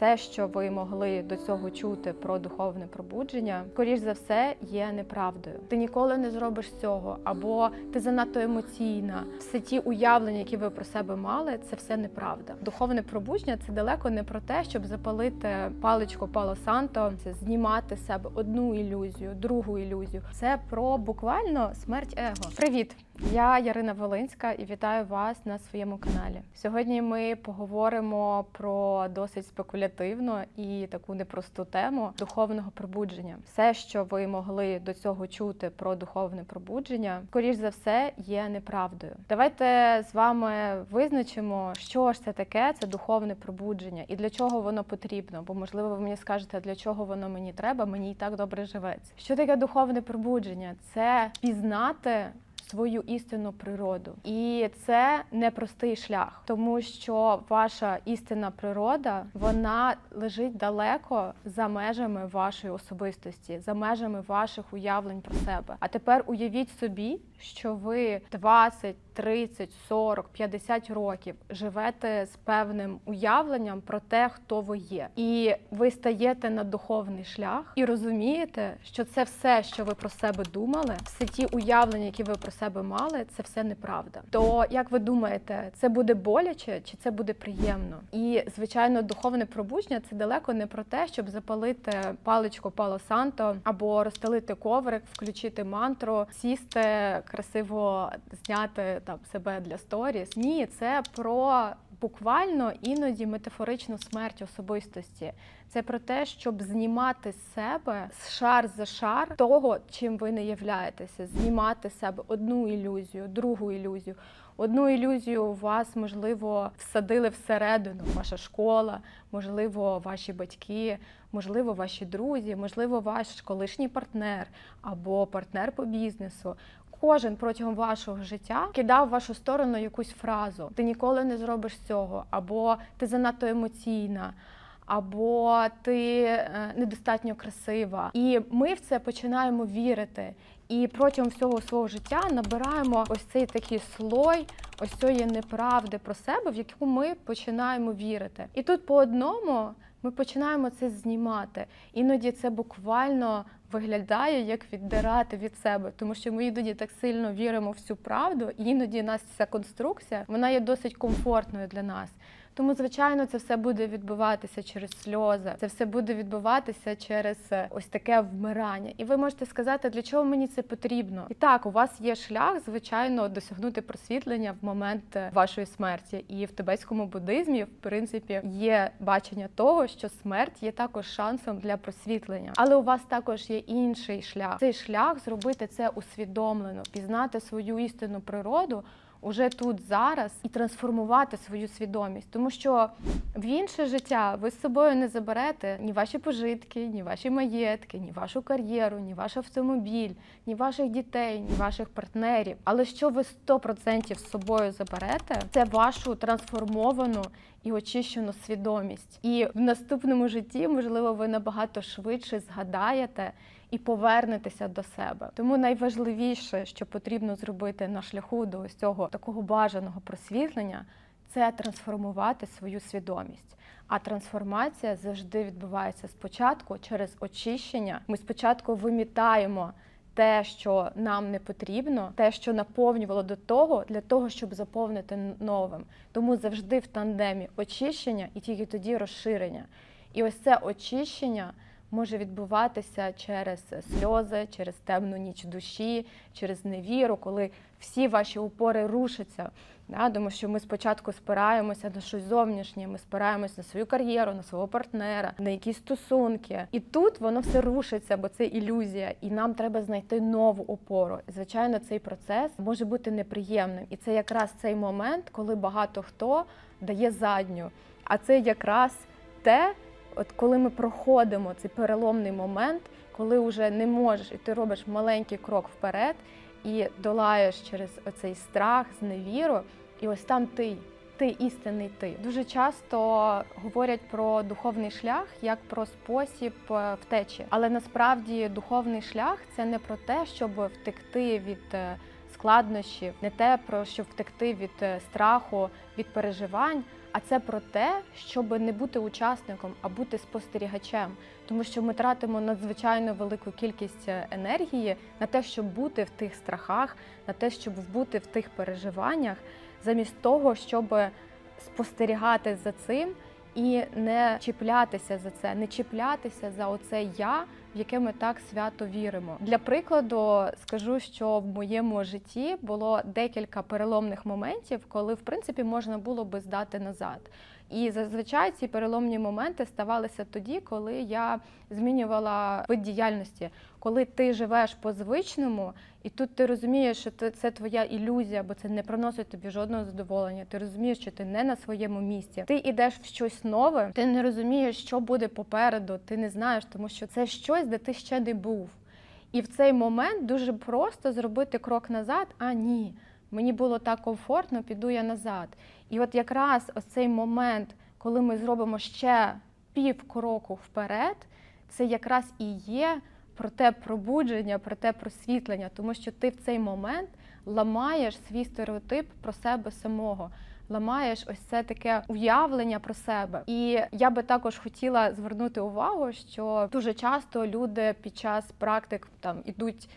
все, що ви могли до цього чути про духовне пробудження, скоріш за все, є неправдою. Ти ніколи не зробиш цього, або ти занадто емоційна. Все ті уявлення, які ви про себе мали, це все неправда. Духовне пробудження це далеко не про те, щоб запалити паличку Пало Санто, це знімати з себе одну ілюзію, другу ілюзію. Це про буквально смерть его. Привіт! Я Ярина Волинська і вітаю вас на своєму каналі. Сьогодні ми поговоримо про досить спекулятивну і таку непросту тему духовного пробудження. Все, що ви могли до цього чути про духовне пробудження, скоріш за все, є неправдою. Давайте з вами визначимо, що ж це таке, це духовне пробудження і для чого воно потрібно. Бо можливо, ви мені скажете, для чого воно мені треба, мені і так добре живеться. Що таке духовне пробудження? Це пізнати свою істинну природу, і це непростий шлях, тому що ваша істинна природа вона лежить далеко за межами вашої особистості, за межами ваших уявлень про себе. А тепер уявіть собі, що ви 20, 30, 40, 50 років живете з певним уявленням про те, хто ви є, і ви стаєте на духовний шлях і розумієте, що це все, що ви про себе думали, все ті уявлення, які ви про себе мали, це все неправда. То як ви думаєте, це буде боляче чи це буде приємно? І звичайно, духовне пробудження це далеко не про те, щоб запалити паличку Пало Санто або розстелити коврик, включити мантру, сісти красиво зняти там себе для сторіс. Ні, це про буквально іноді метафоричну смерть особистості. Це про те, щоб знімати з себе шар за шар того, чим ви не являєтеся, знімати з себе одну ілюзію, другу ілюзію. Одну ілюзію у вас, можливо, всадили всередину, ваша школа, можливо, ваші батьки, можливо, ваші друзі, можливо, ваш колишній партнер або партнер по бізнесу. Кожен протягом вашого життя кидав в вашу сторону якусь фразу: ти ніколи не зробиш цього, або ти занадто емоційна. Або ти е, недостатньо красива, і ми в це починаємо вірити. І протягом всього свого життя набираємо ось цей такий слой, ось цієї неправди про себе, в яку ми починаємо вірити. І тут по одному ми починаємо це знімати. Іноді це буквально виглядає як віддирати від себе, тому що ми іноді так сильно віримо в цю правду, і іноді нас ця конструкція вона є досить комфортною для нас. Тому, звичайно, це все буде відбуватися через сльози, це все буде відбуватися через е, ось таке вмирання. І ви можете сказати, для чого мені це потрібно? І так, у вас є шлях, звичайно, досягнути просвітлення в момент е, вашої смерті. І в тибетському буддизмі, в принципі, є бачення того, що смерть є також шансом для просвітлення. Але у вас також є інший шлях. Цей шлях зробити це усвідомлено, пізнати свою істинну природу уже тут зараз і трансформувати свою свідомість, тому що в інше життя ви з собою не заберете ні ваші пожитки, ні ваші маєтки, ні вашу кар'єру, ні ваш автомобіль, ні ваших дітей, ні ваших партнерів. Але що ви 100% з собою заберете, це вашу трансформовану. І очищену свідомість, і в наступному житті, можливо, ви набагато швидше згадаєте і повернетеся до себе. Тому найважливіше, що потрібно зробити на шляху до ось цього такого бажаного просвітлення, це трансформувати свою свідомість. А трансформація завжди відбувається спочатку через очищення. Ми спочатку вимітаємо. Те, що нам не потрібно, те, що наповнювало до того, для того, щоб заповнити новим. Тому завжди в тандемі очищення і тільки тоді розширення. І ось це очищення може відбуватися через сльози, через темну ніч душі, через невіру, коли всі ваші упори рушаться. Да, тому що ми спочатку спираємося на щось зовнішнє, ми спираємося на свою кар'єру, на свого партнера, на якісь стосунки. І тут воно все рушиться, бо це ілюзія, і нам треба знайти нову опору. Звичайно, цей процес може бути неприємним, і це якраз цей момент, коли багато хто дає задню. А це якраз те, от коли ми проходимо цей переломний момент, коли вже не можеш, і ти робиш маленький крок вперед і долаєш через оцей страх, зневіру, і ось там ти. Ти істинний ти дуже часто говорять про духовний шлях як про спосіб е, втечі, але насправді духовний шлях це не про те, щоб втекти від складнощів, не те про щоб втекти від страху, від переживань, А це про те, щоб не бути учасником, а бути спостерігачем, тому що ми тратимо надзвичайно велику кількість е, енергії на те, щоб бути в тих страхах, на те, щоб бути в тих переживаннях, замість того, щоб спостерігати за цим і не чіплятися за це, не чіплятися за оце я, в яке ми так свято віримо. Для прикладу скажу, що в моєму житті було декілька переломних моментів, коли в принципі можна було би здати назад. І зазвичай ці переломні моменти ставалися тоді, коли я змінювала вид діяльності, коли ти живеш по звичному, і тут ти розумієш, що це твоя ілюзія, бо це не приносить тобі жодного задоволення. Ти розумієш, що ти не на своєму місці. Ти йдеш в щось нове, ти не розумієш, що буде попереду. Ти не знаєш, тому що це щось, де ти ще не був. І в цей момент дуже просто зробити крок назад. А ні, мені було так комфортно, піду я назад. І от якраз ось цей момент, коли ми зробимо ще пів кроку вперед, це якраз і є про те пробудження, про те просвітлення, тому що ти в цей момент ламаєш свій стереотип про себе самого. Ламаєш ось це таке уявлення про себе. І я би також хотіла звернути увагу, що дуже часто люди під час практик там ідуть,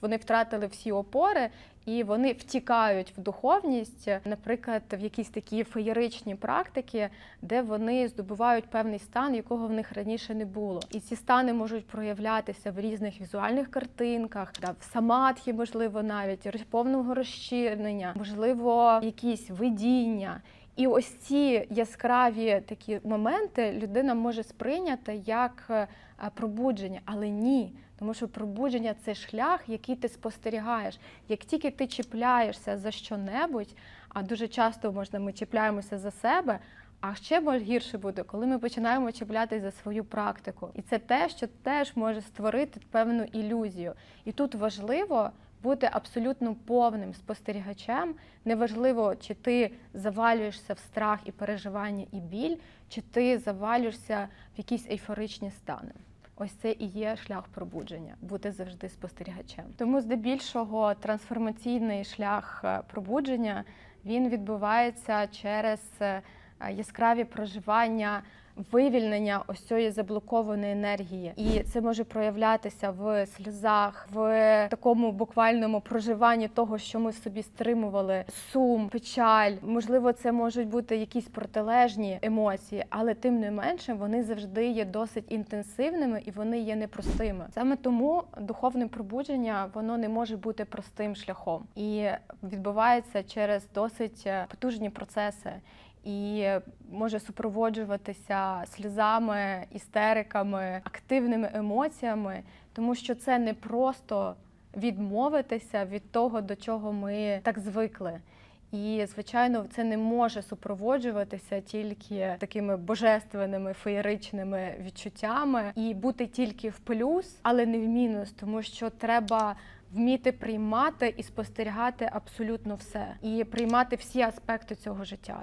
вони втратили всі опори, і вони втікають в духовність, наприклад, в якісь такі феєричні практики, де вони здобувають певний стан, якого в них раніше не було. І ці стани можуть проявлятися в різних візуальних картинках, в самадхі, можливо, навіть повного розчинення, можливо, якісь видіння. І ось ці яскраві такі моменти людина може сприйняти як е, пробудження, але ні. Тому що пробудження це шлях, який ти спостерігаєш. Як тільки ти чіпляєшся за що-небудь, а дуже часто можна ми чіпляємося за себе. А ще гірше буде, коли ми починаємо чіплятися за свою практику. І це те, що теж може створити певну ілюзію. І тут важливо бути абсолютно повним спостерігачем. Неважливо, чи ти завалюєшся в страх і переживання і біль, чи ти завалюєшся в якісь ейфоричні стани. Ось це і є шлях пробудження, бути завжди спостерігачем. Тому здебільшого трансформаційний шлях е, пробудження він відбувається через е, яскраві проживання. Вивільнення ось цієї заблокованої енергії, і це може проявлятися в сльозах, в такому буквальному проживанні того, що ми собі стримували, сум, печаль. Можливо, це можуть бути якісь протилежні емоції, але тим не менше вони завжди є досить інтенсивними і вони є непростими. Саме тому духовне пробудження воно не може бути простим шляхом і відбувається через досить е, потужні процеси і може супроводжуватися сльозами, істериками, активними емоціями, тому що це не просто відмовитися від того, до чого ми так звикли. І, звичайно, це не може супроводжуватися тільки такими божественними феєричними відчуттями і бути тільки в плюс, але не в мінус, тому що треба вміти приймати і спостерігати абсолютно все, і приймати всі аспекти цього життя.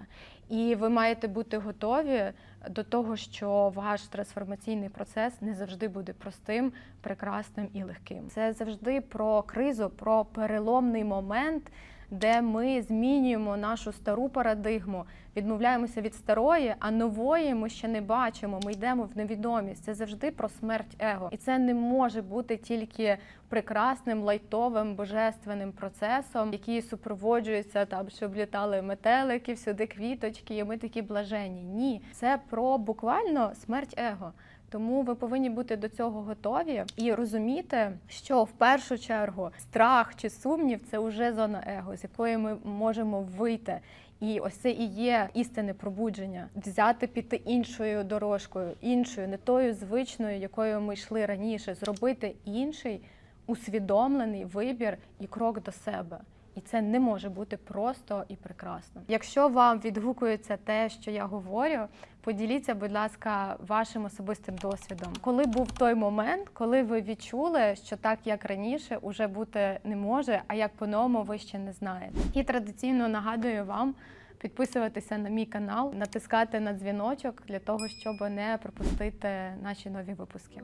І ви маєте бути готові до того, що ваш трансформаційний процес не завжди буде простим, прекрасним і легким. Це завжди про кризу, про переломний момент. Де ми змінюємо нашу стару парадигму, відмовляємося від старої, а нової ми ще не бачимо. Ми йдемо в невідомість. Це завжди про смерть его, і це не може бути тільки прекрасним, лайтовим, божественним процесом, який супроводжується там, щоб літали метелики, всюди квіточки, і ми такі блажені. Ні, це про буквально смерть его. Тому ви повинні бути до цього готові і розуміти, що в першу чергу страх чи сумнів це вже зона его, з якої ми можемо вийти. І ось це і є істинне пробудження, взяти піти іншою дорожкою, іншою, не тою звичною, якою ми йшли раніше, зробити інший усвідомлений вибір і крок до себе. І це не може бути просто і прекрасно. Якщо вам відгукується те, що я говорю, поділіться, будь ласка, вашим особистим досвідом. Коли був той момент, коли ви відчули, що так як раніше уже бути не може, а як по-новому ви ще не знаєте. І традиційно нагадую вам. Підписуватися на мій канал, натискати на дзвіночок для того, щоб не пропустити наші нові випуски.